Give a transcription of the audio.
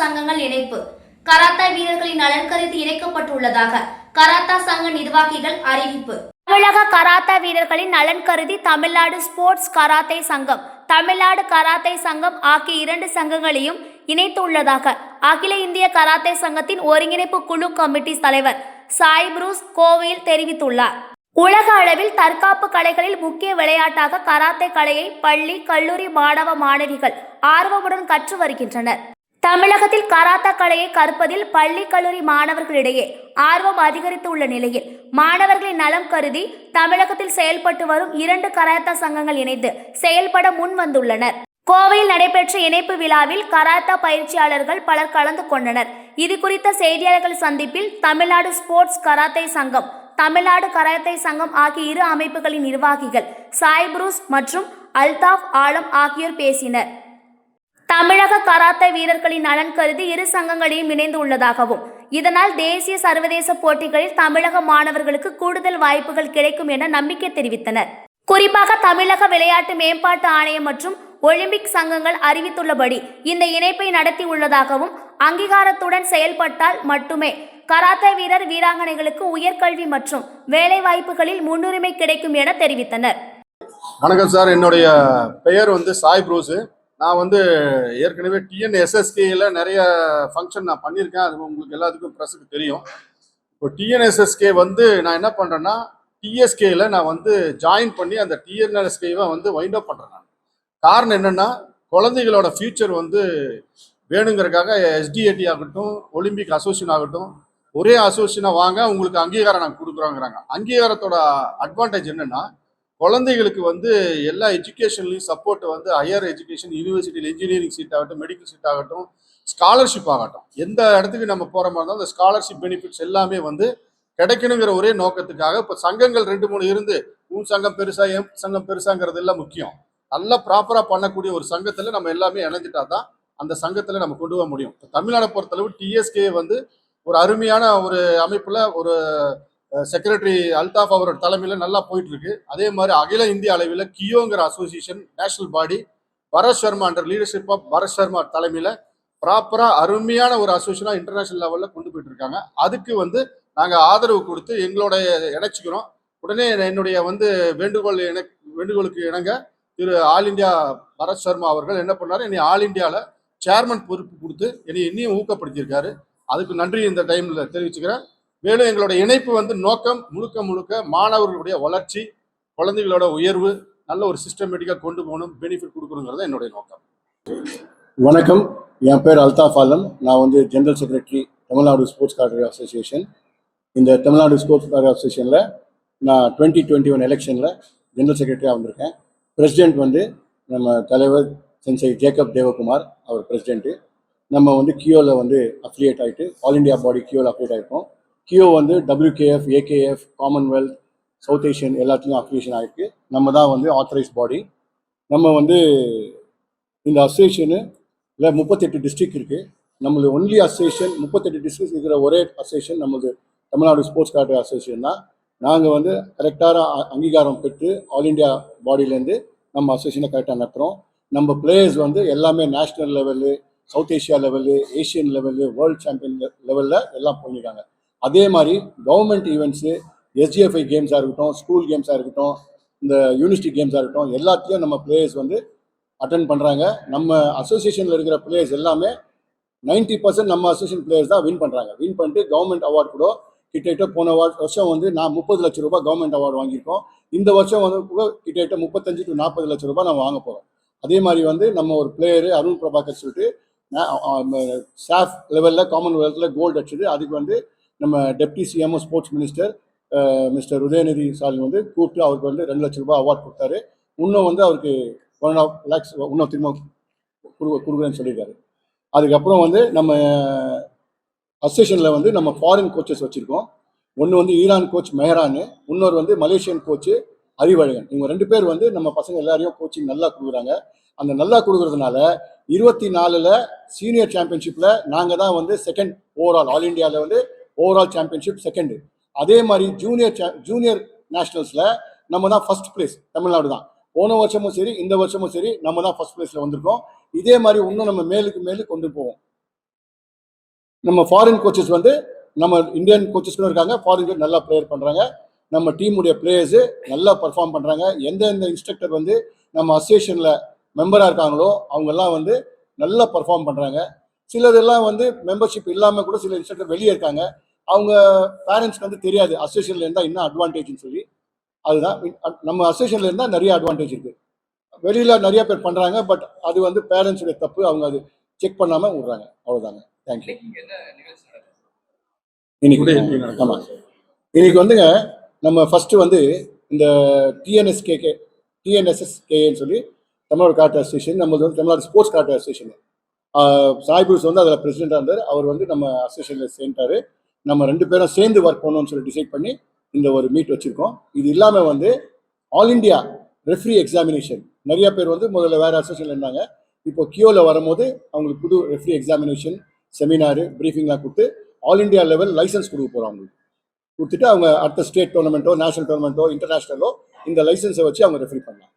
சங்கங்கள் இணைப்பு. கராத்தா வீரர்களின் நலன் கருதி இணைக்கப்பட்டுள்ளதாக கராத்தா சங்க நிர்வாகிகள் அறிவிப்பு. தமிழக கராத்தா வீரர்களின் நலன் கருதி தமிழ்நாடு ஸ்போர்ட்ஸ் கராத்தே சங்கம் தமிழ்நாடு கராத்தே சங்கம் ஆகிய இரண்டு சங்கங்களையும் இணைத்துள்ளதாக அகில இந்திய கராத்தே சங்கத்தின் ஒருங்கிணைப்பு குழு கமிட்டி தலைவர் சாய் புரூஸ் கோவையில் தெரிவித்துள்ளார். உலக அளவில் தற்காப்பு கலைகளில் முக்கிய விளையாட்டாக கராத்தே கலையை பள்ளி கல்லூரி மாணவ மாணவிகள் ஆர்வமுடன் கற்று வருகின்றனர். தமிழகத்தில் கராத்தா கலையை கற்பதில் பள்ளி கல்லூரி மாணவர்களிடையே ஆர்வம் அதிகரித்துள்ள நிலையில் மாணவர்களின் நலம் கருதி தமிழகத்தில் செயல்பட்டு வரும் இரண்டு கராத்தா சங்கங்கள் இணைந்து செயல்பட முன் வந்துள்ளனர். கோவையில் நடைபெற்ற இணைப்பு விழாவில் கராத்தா பயிற்சியாளர்கள் பலர் கலந்து கொண்டனர். இது குறித்த செய்தியாளர்கள் சந்திப்பில் தமிழ்நாடு ஸ்போர்ட்ஸ் கராத்தே சங்கம் தமிழ்நாடு கராத்தே சங்கம் ஆகிய இரு அமைப்புகளின் நிர்வாகிகள் சாய் புரூஸ் மற்றும் அல்தாஃப் ஆலம் ஆகியோர் பேசினர். தமிழக கராத்தே வீரர்களின் நலன் கருதி இரு சங்கங்களையும் இணைந்து உள்ளதாகவும் இதனால் தேசிய சர்வதேச போட்டிகளில் தமிழக மாணவர்களுக்கு கூடுதல் வாய்ப்புகள் கிடைக்கும் என நம்பிக்கை தெரிவித்தனர். குறிப்பாக தமிழக விளையாட்டு மேம்பாட்டு ஆணையம் மற்றும் ஒலிம்பிக் சங்கங்கள் அறிவித்துள்ளபடி இந்த இணைப்பை நடத்தி உள்ளதாகவும் அங்கீகாரத்துடன் செயல்பட்டால் மட்டுமே கராத்தே வீரர் வீராங்கனைகளுக்கு உயர்கல்வி மற்றும் வேலை வாய்ப்புகளில் முன்னுரிமை கிடைக்கும் என தெரிவித்தனர். வணக்கம் சார். என்னுடைய பெயர் வந்து சாய் ப்ரூஸு நான் வந்து ஏற்கனவே டிஎன்எஸ்எஸ்கேயில் நிறைய ஃபங்க்ஷன் நான் பண்ணியிருக்கேன். அது உங்களுக்கு எல்லாத்துக்கும் ப்ரெஸ்ஸுக்கு தெரியும். இப்போ டிஎன்எஸ்எஸ்கே வந்து நான் என்ன பண்ணுறேன்னா டிஎஸ்கேயில் நான் வந்து ஜாயின் பண்ணி அந்த டிஎன்எஸ்கேவை வந்து வைண்ட் அப் பண்ணுறேன் நான். காரணம் என்னென்னா குழந்தைகளோட ஃப்யூச்சர் வந்து வேணுங்கிறதுக்காக எஸ்டிஏடி ஆகட்டும் ஒலிம்பிக் அசோசியேஷன் ஆகட்டும் ஒரே அசோசியேஷனை வாங்க உங்களுக்கு அங்கீகாரம் நாங்கள் கொடுக்குறோங்கிறாங்க. அங்கீகாரத்தோட அட்வான்டேஜ் என்னென்னா குழந்தைகளுக்கு வந்து எல்லா எஜுகேஷன்லையும் சப்போர்ட் வந்து ஹையர் எஜுகேஷன் யூனிவர்சிட்டியில் இன்ஜினியரிங் சீட் ஆகட்டும் மெடிக்கல் சீட் ஆகட்டும் ஸ்காலர்ஷிப் ஆகட்டும். எந்த இடத்துக்கு நம்ம போகிற மாதிரி இருந்தாலும் அந்த ஸ்காலர்ஷிப் பெனிஃபிட்ஸ் எல்லாமே வந்து கிடைக்கணுங்கிற ஒரே நோக்கத்துக்காக இப்போ சங்கங்கள் ரெண்டு மூணு இருந்து உன் சங்கம் பெருசா எம் சங்கம் பெருசாங்கிறது எல்லாம் முக்கியம். நல்லா ப்ராப்பராக பண்ணக்கூடிய ஒரு சங்கத்தில் நம்ம எல்லாமே இணைஞ்சிட்டா தான் அந்த சங்கத்தில் நம்ம கொண்டு போக முடியும். இப்போ தமிழ்நாடை பொறுத்தளவு டிஎஸ்கே வந்து ஒரு அருமையான ஒரு அமைப்பில் ஒரு செக்ரட்டரி அல்தாஃப் அவரோட தலைமையில் நல்லா போயிட்டு இருக்கு அதே மாதிரி அகில இந்திய அளவில் கியோங்கிற association national body Bharat Sharma under leadership of Bharat Sharma தலைமையில் ப்ராப்பராக அருமையான ஒரு அசோசியேஷனாக இன்டர்நேஷனல் லெவலில் கொண்டு போயிட்டு இருக்காங்க அதுக்கு வந்து நாங்கள் ஆதரவு கொடுத்து எங்களோட இணைச்சிக்கிறோம். உடனே என்னுடைய வந்து வேண்டுகோள் இணை வேண்டுகோளுக்கு இணங்க திரு ஆல் இந்தியா பரத் சர்மா அவர்கள் என்ன பண்ணார்? என்னை ஆல் இந்தியாவில் சேர்மன் பொறுப்பு கொடுத்து என்னை இன்னும் ஊக்கப்படுத்தியிருக்காரு. அதுக்கு நன்றி இந்த டைமில் தெரிவிச்சுக்கிறேன். மேலும் எங்களோட இணைப்பு வந்து நோக்கம் முழுக்க முழுக்க மாணவர்களுடைய வளர்ச்சி குழந்தைகளோட உயர்வு நல்ல ஒரு சிஸ்டமேட்டிக்காக கொண்டு போகணும் பெனிஃபிட் கொடுக்கணுங்கிறது என்னுடைய நோக்கம். வணக்கம். என் பேர் அல்தாஃப் ஆலம். நான் வந்து general secretary Tamil Nadu sports karate association இந்த தமிழ்நாடு ஸ்போர்ட்ஸ் கார்டர் அசோசியேஷனில் நான் டுவெண்ட்டி டுவெண்ட்டி ஒன் எலெக்ஷனில் ஜெனரல் செக்ரட்டரியாக வந்திருக்கேன். பிரசிடென்ட் வந்து நம்ம தலைவர் சென்சை ஜேக்கப் தேவகுமார் அவர் பிரசிடென்ட்டு நம்ம வந்து கியோவில் வந்து அஃபிலியேட் ஆகிட்டு ஆல் இண்டியா பாடி கியோவில் அஃபிலியேட் ஆகிருக்கோம் கியோ வந்து WKF AKF Commonwealth South Asian எல்லாத்துலேயும் அஃபிலியேஷன் ஆகிருக்கு நம்ம தான் வந்து ஆத்தரைஸ் பாடி நம்ம வந்து இந்த அசோசியேஷனு இல்லை முப்பத்தெட்டு டிஸ்ட்ரிக்ட் இருக்குது நம்மளது ஒன்லி அசோசியேஷன் முப்பத்தெட்டு டிஸ்ட்ரிக்ட் இருக்கிற ஒரே அசோசியேஷன் நம்மளது தமிழ்நாடு ஸ்போர்ட்ஸ் கார்டு அசோசியேஷன் தான். நாங்கள் வந்து கரெக்டான அங்கீகாரம் பெற்று ஆல் இண்டியா பாடியிலேருந்து நம்ம அசோசியேஷனை கரெக்டாக நடத்துகிறோம் நம்ம பிளேயர்ஸ் வந்து எல்லாமே national level South Asia level Asian level world champion லெவலில் எல்லாம் போயிருக்காங்க அதே மாதிரி கவர்மெண்ட் ஈவெண்ட்ஸு எஸ்டிஎஃப்ஐ கேம்ஸாக இருக்கட்டும் ஸ்கூல் கேம்ஸாக இருக்கட்டும் இந்த யூனிவர்சிட்டி கேம்ஸாக இருக்கட்டும் எல்லாத்தையும் நம்ம பிளேயர்ஸ் வந்து அட்டன் பண்ணுறாங்க நம்ம அசோசியேஷனில் இருக்கிற பிளேயர்ஸ் எல்லாமே 90% பர்சன்ட் நம்ம அசோசியேஷன் பிளேயர்ஸ் தான் வின் பண்ணுறாங்க வின் பண்ணிட்டு கவர்மெண்ட் அவார்ட் கூட கிட்டத்தட்ட போன வருஷம் வந்து நான் முப்பது லட்ச ரூபாய் கவர்மெண்ட் அவார்டு வாங்கியிருக்கோம். இந்த வருஷம் வந்து கூட கிட்டத்தட்ட முப்பத்தஞ்சு டு நாற்பது லட்ச ரூபாய் நம்ம வாங்க போகிறோம் அதே மாதிரி வந்து நம்ம ஒரு பிளேயரு அருண் பிரபாகர் சொல்லிட்டு ஸ்டாஃப் லெவலில் காமன்வெல்த்தில் கோல்டு அடிச்சுட்டு அதுக்கு வந்து நம்ம deputy CMO sports minister mister Udhayanidhi Stalin வந்து கூப்பிட்டு அவருக்கு வந்து ரெண்டு லட்சம் ரூபாய் அவார்ட் கொடுத்தாரு. இன்னும் வந்து அவருக்கு ஒன் அண்ட் ஆஃப் லேக்ஸ் இன்னும் திரும்ப கொடு கொடுக்குறேன்னு சொல்லியிருக்காரு. அதுக்கப்புறம் வந்து நம்ம அசோசியேஷனில் வந்து நம்ம ஃபாரின் கோச்சஸ் வச்சுருக்கோம். ஒன்று வந்து ஈரான் கோச் மெஹரானு இன்னொரு வந்து மலேசியன் கோச்சு அறிவழகன். இவங்க ரெண்டு பேர் வந்து நம்ம பசங்க எல்லாரையும் கோச்சிங் நல்லா கொடுக்குறாங்க. அந்த நல்லா கொடுக்குறதுனால இருபத்தி நாலில் சீனியர் சாம்பியன்ஷிப்பில் நாங்கள் தான் வந்து செகண்ட் ஓவரால் ஆல் இந்தியாவில் வந்து ஓவரால் சாம்பியன்ஷிப் செகண்டு அதே மாதிரி ஜூனியர் ஜூனியர் நேஷனல்ஸில் நம்ம தான் ஃபர்ஸ்ட் பிளேஸ் தமிழ்நாடு தான். போன வருஷமும் சரி இந்த வருஷமும் சரி நம்ம தான் ஃபர்ஸ்ட் பிளேஸில் வந்திருக்கோம். இதே மாதிரி இன்னும் நம்ம மேலுக்கு மேலே கொண்டு போவோம். நம்ம ஃபாரின் கோச்சஸ் வந்து நம்ம இந்தியன் கோச்சஸ் கூட இருக்காங்க ஃபாரின் நல்லா ப்ளேயர் பண்ணுறாங்க நம்ம டீமுடைய பிளேயர்ஸு நல்லா பர்ஃபார்ம் பண்ணுறாங்க எந்தெந்த இன்ஸ்ட்ரக்டர் வந்து நம்ம அசோசியேஷனில் மெம்பராக இருக்காங்களோ அவங்கெல்லாம் வந்து நல்லா பர்ஃபார்ம் பண்ணுறாங்க சிலதெல்லாம் வந்து மெம்பர்ஷிப் இல்லாமல் கூட சில இன்ஸ்ட்ரக்டர் வெளியே இருக்காங்க. அவங்க பேரண்ட்ஸ்க்கு வந்து தெரியாது. அசோசியேஷனில் இருந்தால் என்ன அட்வான்டேஜ்னு சொல்லி. அதுதான். நம்ம அசோசியேஷனில் இருந்தால் நிறைய அட்வான்டேஜ் இருக்குது வெளியில் நிறைய பேர் பண்ணுறாங்க பட் அது வந்து பேரண்ட்ஸுடைய தப்பு. அவங்க அது செக் பண்ணாமல் விடுறாங்க. அவ்வளோதாங்க தேங்க்யூ இன்னைக்கு ஆமாம் இன்னைக்கு வந்துங்க நம்ம ஃபர்ஸ்ட் வந்து இந்த டிஎன்எஸ்கேகே டிஎன்எஸ்எஸ்கேன்னு சொல்லி தமிழ்நாடு கார்ட் அசோசியேஷன் நம்மளது வந்து தமிழ்நாடு ஸ்போர்ட்ஸ் கார்ட் அசோசியேஷன் சாய்பூஸ் வந்து அதில் பிரசிடெண்டாக இருந்தார். அவர் வந்து நம்ம அசோசியேஷனில் சேர்ந்தாரு நம்ம ரெண்டு பேரும் சேர்ந்து ஒர்க் பண்ணணும்னு சொல்லி டிசைட் பண்ணி இந்த ஒரு மீட் வச்சுருக்கோம். இது இல்லாமல் வந்து ஆல் இந்தியா ரெஃப்ரி எக்ஸாமினேஷன் நிறைய பேர் வந்து முதல்ல வேறு அசோசியேஷன் இருந்தாங்க. இப்போ கியோவில் வரும்போது அவங்களுக்கு புது ரெஃப்ரி எக்ஸாமினேஷன் செமினாரு ப்ரீஃபிங்லாம் கொடுத்து ஆல் இந்தியா லெவல் லைசன்ஸ் கொடுக்க போகிறோம் அவங்களுக்கு. கொடுத்துட்டு அவங்க அடுத்த ஸ்டேட் டோர்னமெண்ட்டோ நேஷனல் டோர்னமெண்ட்டோ இன்டர்நேஷனலோ இந்த லைசன்ஸை வச்சு அவங்க ரெஃப்ரி பண்ணலாம்.